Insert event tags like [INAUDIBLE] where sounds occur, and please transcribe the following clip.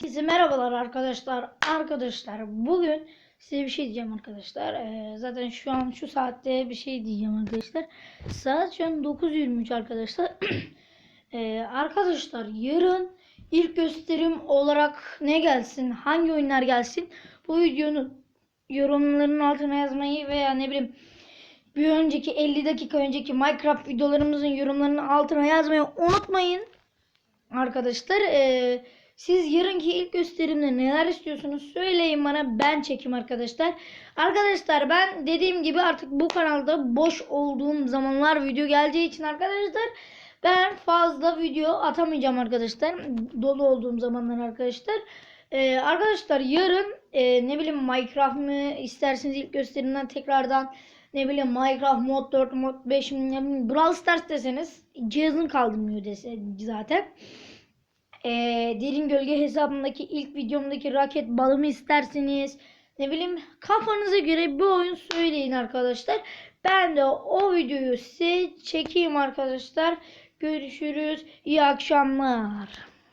Herkese merhabalar arkadaşlar. Arkadaşlar bugün size bir şey diyeceğim arkadaşlar. Ee, zaten şu an şu saatte bir şey diyeceğim arkadaşlar. Saat şu an 9.23 arkadaşlar. [CLEARS THROAT] Ee, arkadaşlar yarın ilk gösterim olarak ne gelsin? Hangi oyunlar gelsin? Bu videonun yorumlarının altına yazmayı veya ne bileyim bir önceki 50 dakika önceki Minecraft videolarımızın yorumlarının altına yazmayı unutmayın. Arkadaşlar eee, siz yarınki ilk gösterimde neler istiyorsunuz söyleyin bana ben çekim arkadaşlar. Arkadaşlar ben dediğim gibi artık bu kanalda boş olduğum zamanlar video geleceği için arkadaşlar ben fazla video atamayacağım arkadaşlar. Dolu olduğum zamanlar arkadaşlar. Eee, arkadaşlar yarın eee, ne bileyim Minecraft mı isterseniz ilk gösterimden tekrardan ne bileyim Minecraft mod 4 mod 5 ne bileyim Brawl Stars deseniz cihazın kaldırmıyor dese zaten. Ee, derin gölge hesabındaki ilk videomdaki raket balımı isterseniz ne bileyim kafanıza göre bir oyun söyleyin arkadaşlar. Ben de o videoyu size çekeyim arkadaşlar. Görüşürüz. İyi akşamlar.